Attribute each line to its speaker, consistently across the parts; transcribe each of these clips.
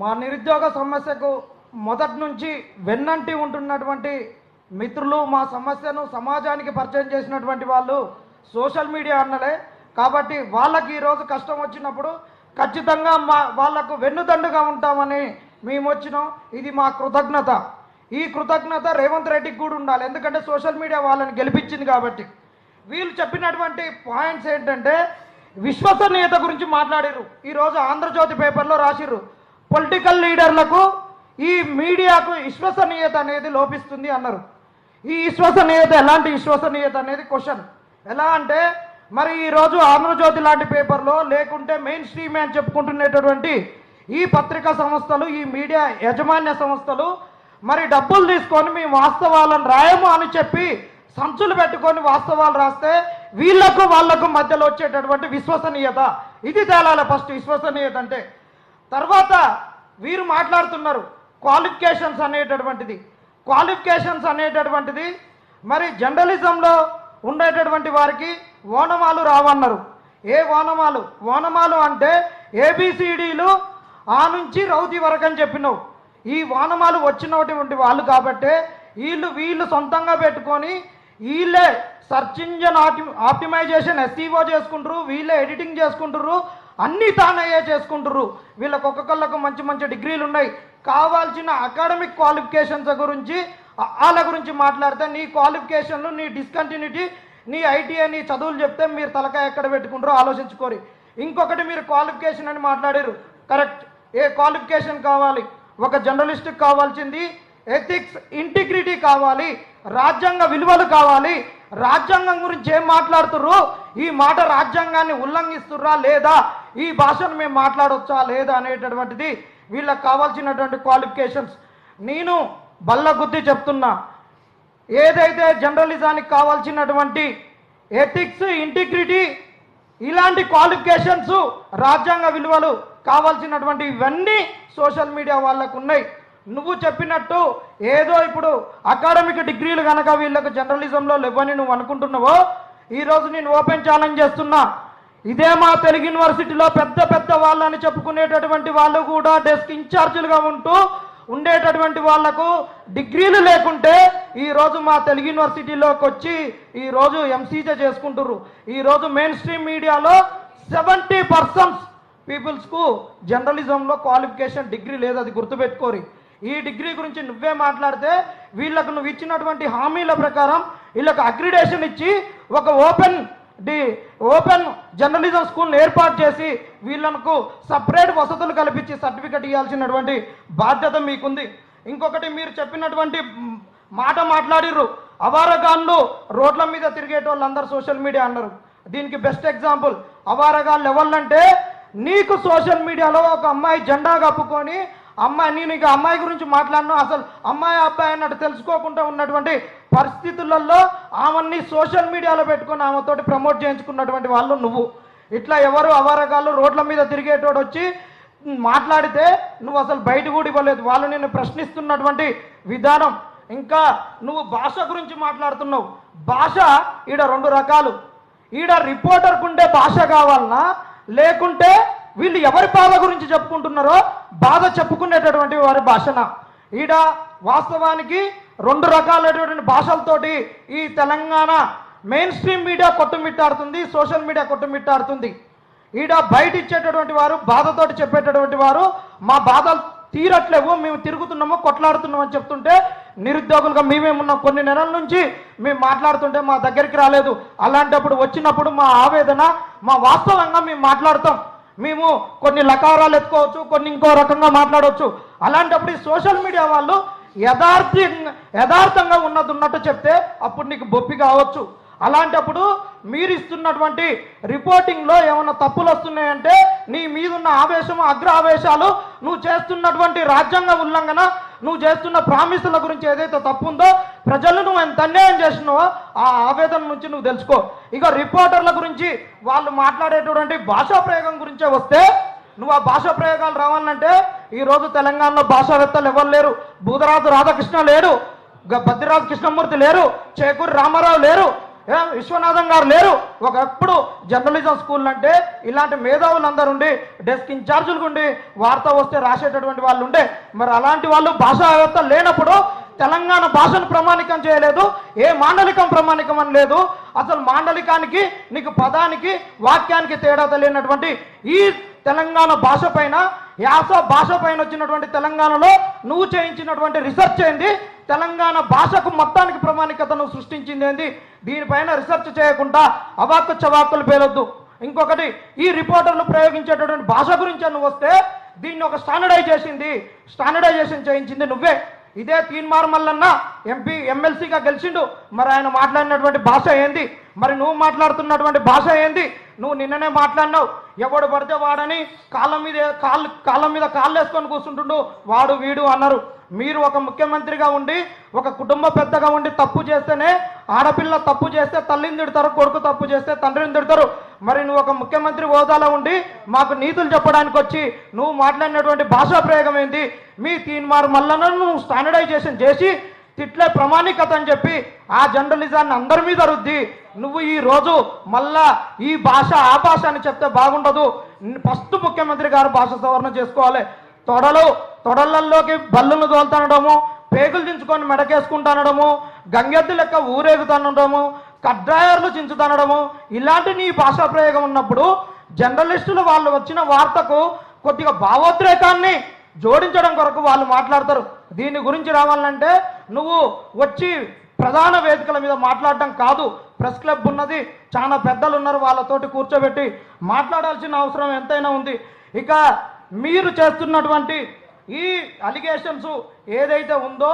Speaker 1: మా నిరుద్యోగ సమస్యకు మొదటి నుంచి వెన్నంటి ఉంటున్నటువంటి మిత్రులు మా సమస్యను సమాజానికి పరిచయం చేసినటువంటి వాళ్ళు సోషల్ మీడియా అన్నలే. కాబట్టి వాళ్ళకి ఈరోజు కష్టం వచ్చినప్పుడు ఖచ్చితంగా మా వాళ్ళకు వెన్నుదండుగా ఉంటామని మేము వచ్చినాం. ఇది మా కృతజ్ఞత. ఈ కృతజ్ఞత రేవంత్ రెడ్డికి కూడా ఉండాలి. ఎందుకంటే సోషల్ మీడియా వాళ్ళని గెలిపించింది కాబట్టి. వీళ్ళు చెప్పినటువంటి పాయింట్స్ ఏంటంటే విశ్వసనీయత గురించి మాట్లాడారు ఈరోజు ఆంధ్రజ్యోతి పేపర్లో రాసిర్రు. పొలిటికల్ లీడర్లకు ఈ మీడియాకు విశ్వసనీయత అనేది లోపిస్తుంది అన్నారు. ఈ విశ్వసనీయత ఎలాంటి విశ్వసనీయత అనేది క్వశ్చన్. ఎలా అంటే మరి ఈరోజు ఆంధ్రజ్యోతి లాంటి పేపర్లో లేకుంటే మెయిన్ స్ట్రీమ్ అని చెప్పుకుంటున్నటువంటి ఈ పత్రికా సంస్థలు ఈ మీడియా యాజమాన్య సంస్థలు మరి డబ్బులు తీసుకొని మేము వాస్తవాలను రాయము అని చెప్పి సంచులు పెట్టుకొని వాస్తవాలు రాస్తే వీళ్ళకు వాళ్ళకు మధ్యలో వచ్చేటటువంటి విశ్వసనీయత. ఇది తేలాలి ఫస్ట్ విశ్వసనీయత అంటే. తర్వాత వీరు మాట్లాడుతున్నారు క్వాలిఫికేషన్స్ అనేటటువంటిది. క్వాలిఫికేషన్స్ అనేటటువంటిది మరి జర్నలిజంలో ఉండేటటువంటి వారికి ఓనమాలు రావన్నారు. ఏ ఓనమాలు? ఓనమాలు అంటే ఏబిసిడీలు ఆ నుంచి రౌతి వరకు అని చెప్పినావు. ఈ వానమాలు వచ్చినటువంటి వాళ్ళు కాబట్టే వీళ్ళు వీళ్ళు సొంతంగా పెట్టుకొని వీళ్ళే search engine opti optimization SEO చేసుకుంటారు వీళ్ళే ఎడిటింగ్ చేసుకుంటారు అన్నీ తానయ్యే చేసుకుంటారు వీళ్ళకి ఒక్కొక్కళ్ళకు మంచి మంచి డిగ్రీలు ఉన్నాయి కావాల్సిన అకాడమిక్ క్వాలిఫికేషన్స్ గురించి వాళ్ళ గురించి మాట్లాడితే నీ క్వాలిఫికేషన్లు నీ డిస్కంటిన్యూటీ నీ ఐటీఐ నీ చదువులు చెప్తే మీరు తలకాయ ఎక్కడ పెట్టుకుంటారో ఆలోచించుకోరి. ఇంకొకటి మీరు క్వాలిఫికేషన్ అని మాట్లాడారు. కరెక్ట్. ఏ క్వాలిఫికేషన్ కావాలి? ఒక జర్నలిస్ట్కి కావాల్సింది ఎథిక్స్ ఇంటిగ్రిటీ కావాలి రాజ్యాంగ విలువలు కావాలి. రాజ్యాంగం గురించి ఏం మాట్లాడుతుర్రు? ఈ మాట రాజ్యాంగాన్ని ఉల్లంఘిస్తుర్రా లేదా? ఈ భాషను మేము మాట్లాడొచ్చా లేదా అనేటటువంటిది వీళ్ళకి కావాల్సినటువంటి క్వాలిఫికేషన్స్ నేను బల్ల గుద్ది చెప్తున్నా. ఏదైతే జర్నలిజానికి కావాల్సినటువంటి ఎథిక్స్ ఇంటిగ్రిటీ ఇలాంటి క్వాలిఫికేషన్స్ రాజ్యాంగ విలువలు కావాల్సినటువంటి ఇవన్నీ సోషల్ మీడియా వాళ్ళకు ఉన్నాయి. నువ్వు చెప్పినట్టు ఏదో ఇప్పుడు అకాడమిక్ డిగ్రీలు కనుక వీళ్ళకు జర్నలిజంలో లేవని నువ్వు అనుకుంటున్నావో ఈరోజు నేను ఓపెన్ ఛాలెంజ్ చేస్తున్నా. ఇదే మా తెలుగు యూనివర్సిటీలో పెద్ద పెద్ద వాళ్ళని చెప్పుకునేటటువంటి వాళ్ళు కూడా డెస్క్ ఇన్ఛార్జీలుగా ఉంటూ ఉండేటటువంటి వాళ్ళకు డిగ్రీలు లేకుంటే ఈరోజు మా తెలుగు యూనివర్సిటీలోకి వచ్చి ఈరోజు ఎంసీజే చేసుకుంటుర్రు. ఈ రోజు మెయిన్ స్ట్రీమ్ మీడియాలో సెవెంటీ పర్సెంట్ పీపుల్స్కు జర్నలిజంలో క్వాలిఫికేషన్ డిగ్రీ లేదు అది గుర్తుపెట్టుకోరి. ఈ డిగ్రీ గురించి నువ్వే మాట్లాడితే వీళ్ళకు నువ్వు ఇచ్చినటువంటి హామీల ప్రకారం వీళ్ళకు అగ్రిడేషన్ ఇచ్చి ఒక ఓపెన్ డి ఓపెన్ జర్నలిజం స్కూల్ని ఏర్పాటు చేసి వీళ్ళకు సపరేట్ వసతులు కల్పించి సర్టిఫికెట్ ఇవ్వాల్సినటువంటి బాధ్యత మీకుంది. ఇంకొకటి మీరు చెప్పినటువంటి మాట మాట్లాడిర్రు. అవారగాళ్ళు రోడ్ల మీద తిరిగేటోళ్ళందరూ సోషల్ మీడియా అన్నారు. దీనికి బెస్ట్ ఎగ్జాంపుల్. అవారగాళ్ళు ఎవళ్ళంటే నీకు సోషల్ మీడియాలో ఒక అమ్మాయి జెండా కప్పుకొని అమ్మాయి నేను ఇక అమ్మాయి గురించి మాట్లాడను. అసలు అమ్మాయి అబ్బాయి అన్నట్టు తెలుసుకోకుండా ఉన్నటువంటి పరిస్థితులలో ఆమెని సోషల్ మీడియాలో పెట్టుకొని ఆమెతోటి ప్రమోట్ చేయించుకున్నటువంటి వాళ్ళు నువ్వు. ఇట్లా ఎవరు అవారకాలు రోడ్ల మీద తిరిగేటోడు వచ్చి మాట్లాడితే నువ్వు అసలు బయట కూడా ఇవ్వలేదు. వాళ్ళు నిన్ను ప్రశ్నిస్తున్నటువంటి విధానం. ఇంకా నువ్వు భాష గురించి మాట్లాడుతున్నావు. భాష ఈడ రెండు రకాలు. ఈడ రిపోర్టర్కు ఉండే భాష కావాలన్నా లేకుంటే వీళ్ళు ఎవరి బాధ గురించి చెప్పుకుంటున్నారో బాధ చెప్పుకునేటటువంటి వారి భాషన. ఈడ వాస్తవానికి రెండు రకాలైనటువంటి భాషలతోటి ఈ తెలంగాణ మెయిన్ స్ట్రీమ్ మీడియా కొట్టుమిట్టాడుతుంది సోషల్ మీడియా కొట్టుమిట్టాడుతుంది. ఈడ బయట ఇచ్చేటటువంటి వారు బాధతోటి చెప్పేటటువంటి వారు మా బాధలు తీరట్లేవు మేము తిరుగుతున్నాము కొట్లాడుతున్నాము అని చెప్తుంటే నిరుద్యోగులుగా మేమేమున్నాం? కొన్ని నెలల నుంచి మేము మాట్లాడుతుంటే మా దగ్గరికి రాలేదు. అలాంటప్పుడు వచ్చినప్పుడు మా ఆవేదన మా వాస్తవంగా మేము మాట్లాడతాం. మేము కొన్ని లకారాలు ఎత్తుకోవచ్చు కొన్ని ఇంకో రకంగా మాట్లాడవచ్చు. అలాంటప్పుడు ఈ సోషల్ మీడియా వాళ్ళు యథార్థ యథార్థంగా ఉన్నది ఉన్నట్టు చెప్తే అప్పుడు నీకు బొప్పి కావచ్చు. అలాంటప్పుడు మీరు ఇస్తున్నటువంటి రిపోర్టింగ్లో ఏమైనా తప్పులు వస్తున్నాయంటే నీ మీదున్న ఆవేశం అగ్ర ఆవేశాలు నువ్వు చేస్తున్నటువంటి రాజ్యాంగ ఉల్లంఘన నువ్వు చేస్తున్న ప్రామిసుల గురించి ఏదైతే తప్పు ఉందో ప్రజలు నువ్వు ఎంత అన్యాయం చేసినావో ఆ ఆవేదన నుంచి నువ్వు తెలుసుకో. ఇక రిపోర్టర్ల గురించి వాళ్ళు మాట్లాడేటటువంటి భాషా ప్రయోగం గురించే వస్తే నువ్వు ఆ భాషా ప్రయోగాలు రావాలంటే ఈరోజు తెలంగాణలో భాషావేత్తలు ఎవరు లేరు? బూదరాజు రాధాకృష్ణ లేడు గ- బద్రిరాజు కృష్ణమూర్తి లేరు చేకూరి రామారావు లేరు విశ్వనాథం గారు లేరు. ఒకప్పుడు జర్నలిజం స్కూల్ అంటే ఇలాంటి మేధావులు అందరు ఉండి డెస్క్ ఇన్ఛార్జీలు ఉండి వార్త వస్తే రాసేటటువంటి వాళ్ళు ఉండే మరి అలాంటి వాళ్ళు భాషావేత్త లేనప్పుడు తెలంగాణ భాషను ప్రమాణికం చేయలేదు ఏ మాండలికం ప్రమాణికం అని లేదు. అసలు మాండలికానికి నీకు పదానికి వాక్యానికి తేడా తెలియనటువంటి ఈ తెలంగాణ భాష పైన యాస భాష పైన వచ్చినటువంటి తెలంగాణలో నువ్వు చేయించినటువంటి రీసెర్చ్ ఏంది? తెలంగాణ భాషకు మొత్తానికి ప్రామాణికతను సృష్టించింది ఏంది? దీనిపైన రీసెర్చ్ చేయకుండా అవాక్కు చవాక్కులు పేలొద్దు. ఇంకొకటి ఈ రిపోర్టర్లు ప్రయోగించేటటువంటి భాష గురించి నువ్వు వస్తే దీన్ని ఒక స్టాండర్డైజ్ చేసింది. స్టాండర్డైజేషన్ చేయించింది నువ్వే. ఇదే తీన్మార్ మల్లన్న ఎంపీ ఎమ్మెల్సీగా గెలిచిండు. మరి ఆయన మాట్లాడినటువంటి భాష ఏంది? మరి నువ్వు మాట్లాడుతున్నటువంటి భాష ఏంది? నువ్వు నిన్ననే మాట్లాడినావు. ఎవడు పడితే వాడని కాళ్ళ మీద కాళ్ళు కాళ్ళ మీద కాళ్ళు వేసుకొని కూర్చుంటుండు. వాడు వీడు అన్నారు. మీరు ఒక ముఖ్యమంత్రిగా ఉండి ఒక కుటుంబ పెద్దగా ఉండి తప్పు చేస్తేనే ఆడపిల్ల తప్పు చేస్తే తల్లిని తిడతారు కొడుకు తప్పు చేస్తే తండ్రిని తిడతారు. మరి నువ్వు ఒక ముఖ్యమంత్రి హోదాలో ఉండి మాకు నీతులు చెప్పడానికి వచ్చి నువ్వు మాట్లాడినటువంటి భాషా ప్రయోగం ఏంది? మీ తీన్మార్ మల్లను నువ్వు స్టాండర్డైజేషన్ చేసి తిట్లే ప్రమాణికత అని చెప్పి ఆ జర్నలిజాన్ని అందరి మీద రుద్ది నువ్వు ఈ రోజు మళ్ళా ఈ భాష ఆ భాష అని చెప్తే బాగుండదు. ఫస్ట్ ముఖ్యమంత్రి గారు భాష సవరణ చేసుకోవాలి. తొడలు తొడలల్లోకి బల్లును తోలుతానడము పేగులు దించుకొని మెడకేసుకుంటానడము గంగెద్దు లెక్క ఊరేగుతనడము కడ్రాయర్లు చించుతనడము ఇలాంటి నీ భాషా ప్రయోగం ఉన్నప్పుడు జర్నలిస్టులు వాళ్ళు వచ్చిన వార్తకు కొద్దిగా భావోద్రేకాన్ని జోడించడం కొరకు వాళ్ళు మాట్లాడతారు. దీని గురించి రావాలంటే నువ్వు వచ్చి ప్రధాన వేదికల మీద మాట్లాడడం కాదు. ప్రెస్ క్లబ్ ఉన్నది చాలా పెద్దలు ఉన్నారు వాళ్ళతోటి కూర్చోబెట్టి మాట్లాడాల్సిన అవసరం ఎంతైనా ఉంది. ఇక మీరు చేస్తున్నటువంటి ఈ అలిగేషన్స్ ఏదైతే ఉందో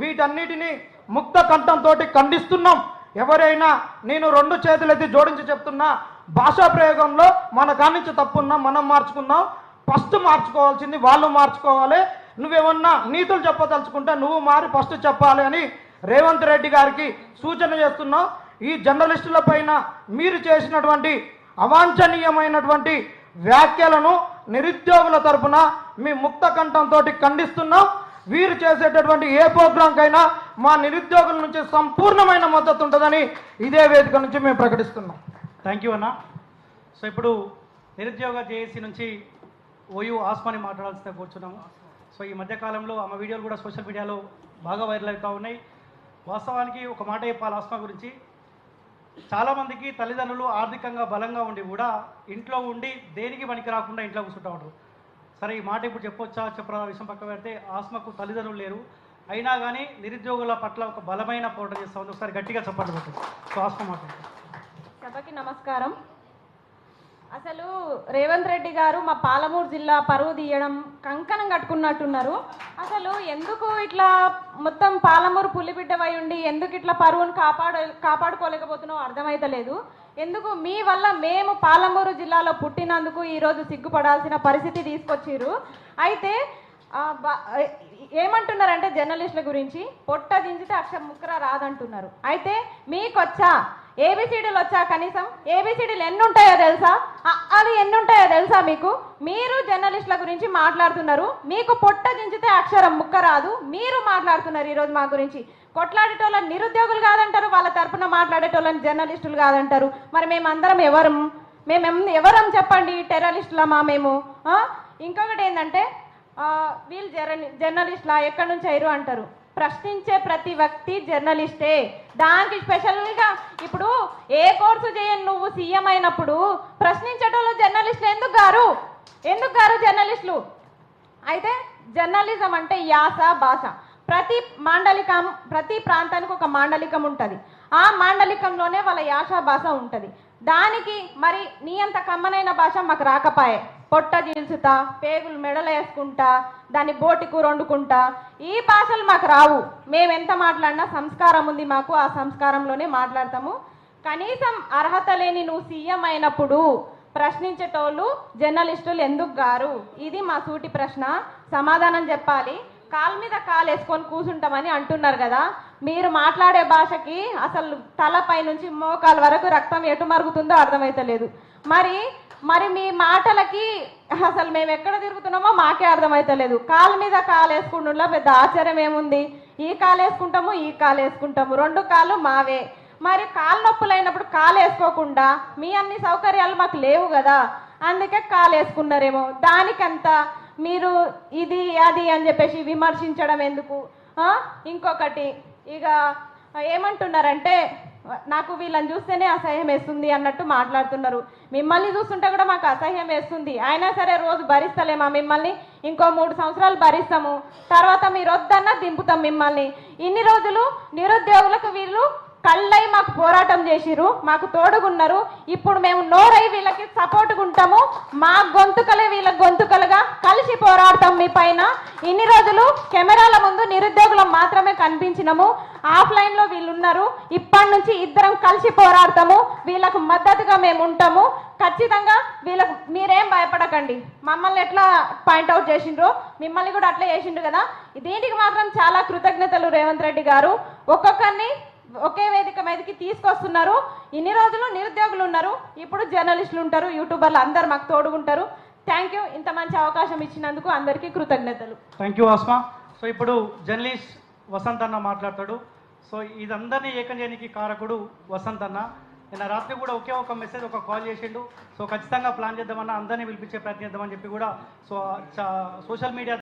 Speaker 1: వీటన్నిటిని ముక్త కంఠంతో ఖండిస్తున్నాం. ఎవరైనా నేను రెండు చేతులైతే జోడించి చెప్తున్నా భాషా ప్రయోగంలో మన కానించి తప్పున్నా మనం మార్చుకుందాం. ఫస్ట్ మార్చుకోవాల్సింది వాళ్ళు మార్చుకోవాలి. నువ్వేమన్నా నీతులు చెప్పదలుచుకుంటే నువ్వు మారి ఫస్ట్ చెప్పాలి అని రేవంత్ రెడ్డి గారికి సూచన చేస్తున్నాం. ఈ జర్నలిస్టుల పైన మీరు చేసినటువంటి అవాంఛనీయమైనటువంటి వ్యాఖ్యలను నిరుద్యోగుల తరపున మీ ముక్త కంఠంతో ఖండిస్తున్నాం. వీరు చేసేటటువంటి ఏ ప్రోగ్రాంకైనా మా నిరుద్యోగుల నుంచి సంపూర్ణమైన మద్దతు ఉంటుందని ఇదే వేదిక నుంచి మేము ప్రకటిస్తున్నాం.
Speaker 2: థ్యాంక్ యూ అన్న. సో ఇప్పుడు నిరుద్యోగ జేఏసీ నుంచి ఓయూ ఆస్మాని మాట్లాడాల్సిన కూర్చున్నాము. సో ఈ మధ్యకాలంలో ఆమె వీడియోలు కూడా సోషల్ మీడియాలో బాగా వైరల్ అవుతూ ఉన్నాయి. వాస్తవానికి ఒక మాట చెప్పాలి ఆస్మా గురించి. చాలామందికి తల్లిదండ్రులు ఆర్థికంగా బలంగా ఉండి కూడా ఇంట్లో ఉండి దేనికి పనికి రాకుండా ఇంట్లో కూర్చుంటా ఉంటారు. సరే ఈ మాట ఇప్పుడు చెప్పొచ్చా? చెప్పరా? విషయం పక్క పెడితే ఆస్మకు తల్లిదండ్రులు లేరు. అయినా కానీ నిరుద్యోగుల పట్ల ఒక బలమైన పోరాటం చేస్తా ఉంది. ఒకసారి గట్టిగా చెప్పండి పెట్టండి సో
Speaker 3: సభకి నమస్కారం. అసలు రేవంత్ రెడ్డి గారు మా పాలమూరు జిల్లా పరువు తీయడం కంకణం కట్టుకున్నట్టున్నారు. అసలు ఎందుకు ఇట్లా మొత్తం పాలమూరు పులిబిడ్డవై ఉండి ఎందుకు ఇట్లా పరువును కాపాడ కాపాడుకోలేకపోతున్నావు అర్థమైతలేదు. ఎందుకు మీ వల్ల మేము పాలమూరు జిల్లాలో పుట్టినందుకు ఈరోజు సిగ్గుపడాల్సిన పరిస్థితి తీసుకొచ్చిర్రు. అయితే ఏమంటున్నారంటే జర్నలిస్టుల గురించి? పొట్ట దించితే అక్షరం ముక్కర రాదంటున్నారు. అయితే మీకొచ్చా? ఏబిసిడీలు వచ్చా కనీసం? ఏబిసిడీలు ఎన్ని ఉంటాయో తెలుసా అవి ఎన్ని ఉంటాయో తెలుసా మీకు? మీరు జర్నలిస్టుల గురించి మాట్లాడుతున్నారు. మీకు పొట్ట దించితే అక్షరం ముక్క రాదు. మీరు మాట్లాడుతున్నారు ఈరోజు మా గురించి. కొట్లాడేటోళ్ళని నిరుద్యోగులు కాదంటారు వాళ్ళ తరపున మాట్లాడేటోళ్ళని జర్నలిస్టులు కాదంటారు. మరి మేమందరం ఎవరం? మేము ఎవరం చెప్పండి టెర్రలిస్టులమా మేము? ఇంకొకటి ఏంటంటే వీళ్ళు జర్న జర్నలిస్ట్లా ఎక్కడి నుంచి అయ్యారు అంటారు. ప్రశ్నించే ప్రతి వ్యక్తి జర్నలిస్టే. దానికి స్పెషల్గా ఇప్పుడు ఏ కోర్సు చేయని నువ్వు సీఎం అయినప్పుడు ప్రశ్నించేటోళ్ళు జర్నలిస్టులు ఎందుకు గారు? ఎందుకు గారు జర్నలిస్టులు? అయితే జర్నలిజం అంటే యాస భాష ప్రతి మాండలికం ప్రతి ప్రాంతానికి ఒక మాండలికం ఉంటుంది. ఆ మాండలికంలోనే వాళ్ళ యాస భాష ఉంటుంది. దానికి మరి నీ అంత కమ్మనైన భాష మాకు రాకపాయే. పొట్ట జీల్చుతా పేగులు మెడలేసుకుంటా దాన్ని బోటి కూర వండుకుంటా ఈ భాషలు మాకు రావు. మేము ఎంత మాట్లాడినా సంస్కారం ఉంది మాకు ఆ సంస్కారంలోనే మాట్లాడతాము. కనీసం అర్హత లేని నువ్వు సీఎం అయినప్పుడు ప్రశ్నించేటోళ్ళు జర్నలిస్టులు ఎందుకు గారు? ఇది మా సూటి ప్రశ్న. సమాధానం చెప్పాలి. కాలు మీద కాలు వేసుకొని కూర్చుంటామని అంటున్నారు కదా. మీరు మాట్లాడే భాషకి అసలు తలపై నుంచి మోకాల వరకు రక్తం ఎటు మరుగుతుందో అర్థమైతలేదు. మరి మరి మీ మాటలకి అసలు మేము ఎక్కడ తిరుగుతున్నామో మాకే అర్థమైతలేదు. కాలు మీద కాలు వేసుకుంటుండలో పెద్ద ఆశ్చర్యం ఏముంది? ఈ కాలు వేసుకుంటాము ఈ కాలు వేసుకుంటాము రెండు కాళ్ళు మావే. మరి కాలు నొప్పులు అయినప్పుడు కాలు వేసుకోకుండా మీ అన్ని సౌకర్యాలు మాకు లేవు కదా. అందుకే కాలు వేసుకున్నారేమో దానికంత మీరు ఇది అది అని చెప్పేసి విమర్శించడం ఎందుకు? ఇంకొకటి ఇక ఏమంటున్నారంటే నాకు వీళ్ళని చూస్తేనే అసహ్యం వేస్తుంది అన్నట్టు మాట్లాడుతున్నారు. మిమ్మల్ని చూస్తుంటే కూడా మాకు అసహ్యం వేస్తుంది. అయినా సరే రోజు భరిస్తలేమా మిమ్మల్ని? ఇంకో మూడు సంవత్సరాలు భరిస్తాము. తర్వాత మీరు వద్దన్నా దింపుతాం మిమ్మల్ని. ఇన్ని రోజులు నిరుద్యోగులకు వీళ్ళు కళ్ళై మాకు పోరాటం చేసిరు మాకు తోడుగున్నారు. ఇప్పుడు మేము నోరై వీళ్ళకి సపోర్ట్గా ఉంటాము. మా గొంతుకలే వీళ్ళ గొంతుకలుగా కలిసి పోరాడతాం మీ పైన. ఇన్ని రోజులు కెమెరాల ముందు నిరుద్యోగులం మాత్రమే కనిపించినాము. ఆఫ్లైన్లో వీళ్ళు ఉన్నారు ఇప్పటి నుంచి ఇద్దరం కలిసి పోరాడతాము. వీళ్ళకు మద్దతుగా మేము ఉంటాము. ఖచ్చితంగా వీళ్ళకు మీరేం భయపడకండి. మమ్మల్ని ఎట్లా పాయింట్అవుట్ చేసిండ్రు మిమ్మల్ని కూడా అట్లా చేసిండ్రు కదా. దీనికి మాత్రం చాలా కృతజ్ఞతలు రేవంత్ రెడ్డి గారు. ఒక్కొక్కరిని ఒకే వేదిక మీదకి తీసుకొస్తున్నారు. ఇన్ని రోజులు నిరుద్యోగులు ఉన్నారు. ఇప్పుడు జర్నలిస్టులు ఉంటారు యూట్యూబర్లు అందరు మాకు తోడుగుంటారు థ్యాంక్ యూ ఇంత మంచి అవకాశం ఇచ్చినందుకు అందరికీ కృతజ్ఞతలు.
Speaker 2: థ్యాంక్ యూ ఆస్మా సో ఇప్పుడు జర్నలిస్ట్ వసంత్ అన్న మాట్లాడతాడు. సో ఇదందరినీ ఏకం చేయడానికి కారకుడు వసంత్ అన్న. నిన్న రాత్రి కూడా ఒకే ఒక మెసేజ్ ఒక కాల్ చేసిండు. సో ఖచ్చితంగా ప్లాన్ చేద్దామన్నా అందరినీ పిలిపించే ప్రయత్నం చేద్దామని చెప్పి కూడా సో సోషల్ మీడియా